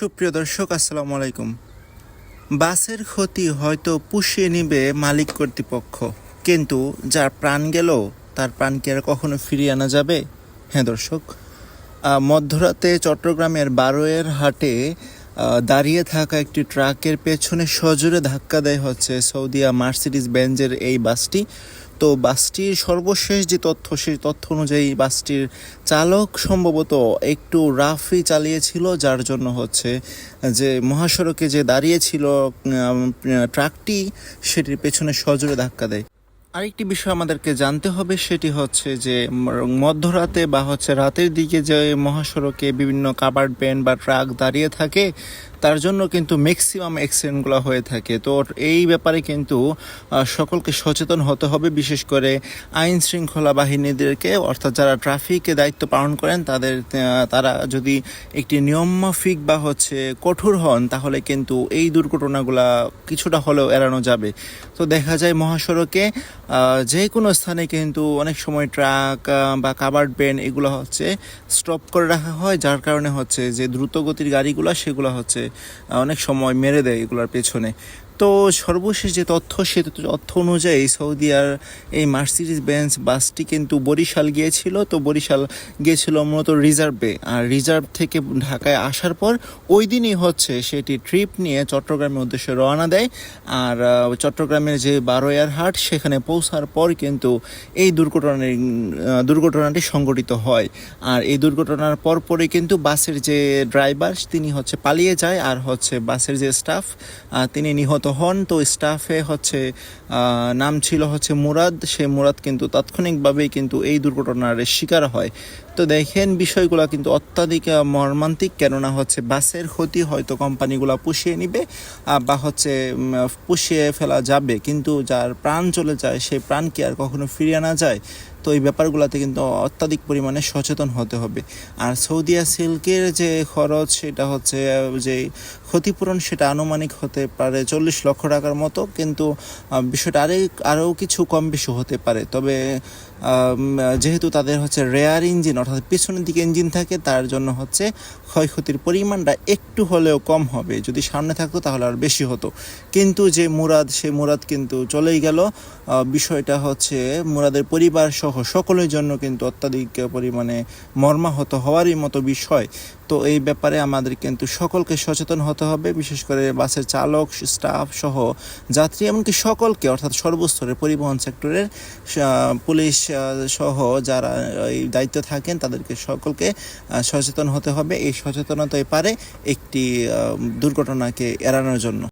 সুপ্রিয় দর্শক, আসসালামু আলাইকুম। বাসের ক্ষতি হয়তো পুষিয়ে নিবে মালিক কর্তৃপক্ষ, কিন্তু যার প্রাণ গেল, তার প্রাণ কি আর কখনো ফিরিয়ে আনা যাবে? হ্যাঁ দর্শক মধ্যরাতে চট্টগ্রামের বারোয়ের হাটে দাঁড়িয়ে থাকা একটি ট্রাকের পেছনে সজোরে ধাক্কা দেয় হচ্ছে সৌদিয়া মার্সিডিজ বেঞ্জের এই বাসটি। তো বাসটির সর্বশেষ যে তথ্য, সেই তথ্য অনুযায়ী বাসটির চালক সম্ভবত একটু রাফই চালিয়েছিল, যার জন্য হচ্ছে যে মহাসড়কে যে দাঁড়িয়েছিল ট্রাকটি, সেটির পেছনে সজোরে ধাক্কা দেয়। আরেকটি বিষয় আমাদেরকে জানতে হবে, সেটি হচ্ছে যে মধ্যরাতে বা হচ্ছে রাতের দিকে যে মহাসড়কে বিভিন্ন কাবার্ড ভ্যান বা ট্রাক দাঁড়িয়ে থাকে তার জন্য কিন্তু ম্যাক্সিমাম অ্যাক্সিডেন্টগুলো হয়ে থাকে। তো এই ব্যাপারে কিন্তু সকলকে সচেতন হতে হবে, বিশেষ করে আইন শৃঙ্খলা বাহিনীদেরকে। অর্থাৎ যারা ট্রাফিকে দায়িত্ব পালন করেন, তাদের তারা যদি একটি নিয়মমাফিক বা হচ্ছে কঠোর হন, তাহলে কিন্তু এই দুর্ঘটনাগুলা কিছুটা হলেও এড়ানো যাবে। তো দেখা যায় মহাসড়কে যে কোনো স্থানে কিন্তু অনেক সময় ট্রাক বা কাবার্ড ভ্যান এগুলো হচ্ছে স্টপ করে রাখা হয়। যার কারণে হচ্ছে যে দ্রুতগতির গাড়িগুলো, সেগুলো হচ্ছে অনেক সময় মেরে দেয় এগুলোর পেছনে। তো সর্বশেষ যে তথ্য, সে তথ্য অনুযায়ী সৌদি আর এই মার্সিডিজ বেঞ্চ বাসটি কিন্তু বরিশাল গিয়েছিল। তো বরিশাল গিয়েছিল মূলত রিজার্ভে। আর রিজার্ভ থেকে ঢাকায় আসার পর ওই দিনই হচ্ছে সেটি ট্রিপ নিয়ে চট্টগ্রামের উদ্দেশ্যে রওনা দেয়। আর চট্টগ্রামের যে বারোয়ার হাট, সেখানে পৌঁছার পর কিন্তু এই দুর্ঘটনার দুর্ঘটনাটি সংঘটিত হয়। আর এই দুর্ঘটনার পর পরপরই কিন্তু বাসের যে ড্রাইভার, তিনি হচ্ছে পালিয়ে যায়। আর হচ্ছে বাসের যে স্টাফ তিনি নিহত হন তো স্টাফে হচ্ছে নাম ছিল হচ্ছে মুরাদ। সে মুরাদ কিন্তু তাৎক্ষণিকভাবেই কিন্তু এই দুর্ঘটনার শিকার হয়। তো দেখেন বিষয়গুলো কিন্তু অত্যাধিক মর্মান্তিক, কেননা হচ্ছে বাসের ক্ষতি হয়তো কোম্পানিগুলো পুষিয়ে নিবে বা হচ্ছে পুষিয়ে ফেলা যাবে। কিন্তু যার প্রাণ চলে যায়, সেই প্রাণ কি আর কখনো ফিরিয়ে আনা যায়। তো এই ব্যাপারগুলোতে কিন্তু অত্যাধিক পরিমাণে সচেতন হতে হবে। আর সৌদিয়া সিল্কের যে খরচ, সেটা হচ্ছে, যে ক্ষতিপূরণ, সেটা আনুমানিক হতে পারে চল্লিশ লক্ষ টাকার মতো। কিন্তু বিষয়টা আরে, আরও কিছু কম বেশি হতে পারে। তবে যেহেতু তাদের হচ্ছে রেয়ার ইঞ্জিন, অর্থাৎ পিছনের দিকে ইঞ্জিন থাকে, তার জন্য হচ্ছে ক্ষয়ক্ষতির পরিমাণটা একটু হলেও কম হবে। যদি সামনে থাকতো, তাহলে আর বেশি হতো। কিন্তু যে মুরাদ, সে মুরাদ কিন্তু চলেই গেল। বিষয়টা হচ্ছে মুরাদের পরিবার সহ সকলের জন্য কিন্তু অত্যাধিক পরিমাণে মর্মাহত হওয়ারই মতো বিষয়। তো এই ব্যাপারে আমাদের কিন্তু সকলকে সচেতন হতে হবে, বিশেষ করে বাসের চালক, স্টাফ সহ যাত্রী, এমনকি সকলকে অর্থাৎ সর্বস্তরের পরিবহন সেক্টরের পুলিশ সহ যারা এই দায়িত্ব থাকেন, তাদেরকে সকলকে সচেতন হতে হবে। এই সচেতনতাই পারে একটি দুর্ঘটনাকে এড়ানোর জন্য।